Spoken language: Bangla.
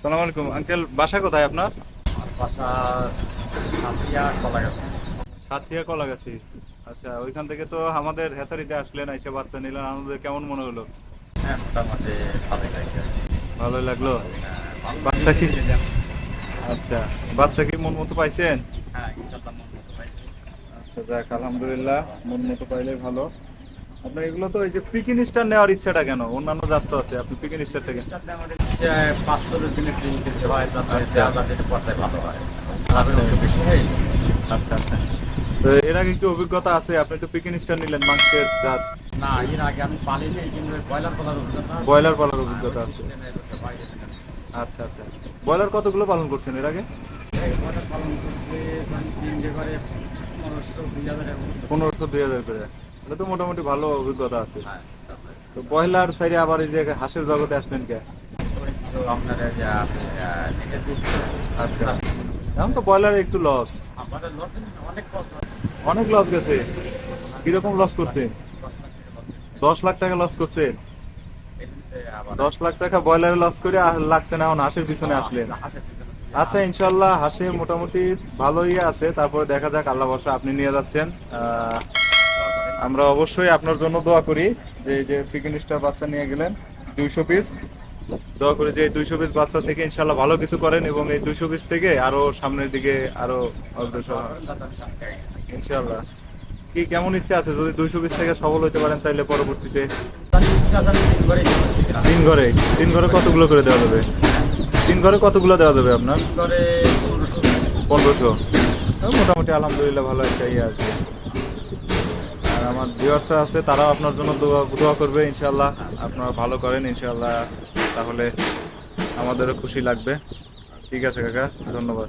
সালাম আলাইকুম। আঙ্কেল বাসা কোথায় আপনার? বাসা সাথিয়া কলাগাছা। সাথিয়া কলাগাছি। আচ্ছা ওইখান থেকে তো আমাদের হ্যাচারিতে আসলেন এসে বাচ্চা নিলেন। আমাদের কেমন মনে হলো? হ্যাঁ মোটামুটি ভালোই লাগে ভালোই লাগল? হ্যাঁ, বাচ্চা কি? আচ্ছা বাচ্চা কি মন মতো পাইছেন? হ্যাঁ মন মতো আচ্ছা যাক আলহামদুলিল্লাহ মন মতো পাইলেই ভালো। আপনার এগুলো তো এই যে পিকিন স্টার নেওয়ার ইচ্ছাটা কেন? অন্যান্য জাত তো আছে আপনি পিকিন স্টারটা আমাদের হচ্ছে পাঁচশো দিনে ট্রেন দিতে হয় আচ্ছা। যাতে পড়তে ভালো হয়। আচ্ছা। আচ্ছা বেশি হয় আচ্ছা আচ্ছা। তো এর আগে কি অভিজ্ঞতা আছে? আপনি তো পিকিন স্টার নিলেন মাংসের জাত। না এর আগে আমি পালিনি এই জন্য ব্রয়লার পালার অভিজ্ঞতা ব্রয়লার পালার অভিজ্ঞতা আছে। আচ্ছা আচ্ছা। ব্রয়লার কতগুলো পালন করছেন এর আগে? পালন করছে মানে পনেরোশো দুই হাজার করে। এটা তো মোটামুটি ভালো অভিজ্ঞতা আছে। হ্যাঁ, তো ব্রয়লার সাইডে আবার এই যে হাঁসের জগতে আসলেন কে? আপনার আচ্ছা। এখন তো ব্রয়লার একটু লস অনেক লস গেছে। কীরকম লস করছে? দশ লাখ টাকা লস করছে। দশ লাখ টাকা ব্রয়লারে লস করে লাগছে না এখন হাঁসের পিছনে আসলেন। আচ্ছা ইনশাল্লাহ হাসে মোটামুটি ভালোই আছে। তারপরে দেখা যাক আল্লাহ বর্ষা আপনি নিয়ে যাচ্ছেন। আহ, আমরা অবশ্যই আপনার জন্য দোয়া করি যে এই যে পিকিন স্টার বাচ্চা নিয়ে গেলেন দুইশো পিস দোয়া করি যে এই দুইশো পিস বাচ্চা থেকে ইনশাল্লাহ ভালো কিছু করেন এবং এই দুইশো পিস থেকে আরও সামনের দিকে আরও অগ্রসর। ইনশাল্লাহ। কি কেমন ইচ্ছা আছে? যদি দুইশো পিস থেকে সফল হতে পারেন তাহলে পরবর্তীতে? তিন ঘরে। তিন ঘরে কতগুলো করে দেওয়া যাবে? তিন ঘরে কতগুলো দেওয়া যাবে আপনার? পনেরোশো। মোটামুটি আলহামদুলিল্লাহ ভালো একটা ইয়ে আসবে আর আমার ভিউয়ার্সরা আছে, তারাও আপনার জন্য দোয়া দোয়া করবে ইনশাল্লাহ আপনারা ভালো করেন ইনশাল্লাহ তাহলে আমাদেরও খুশি লাগবে। ঠিক আছে, কাকা। ধন্যবাদ।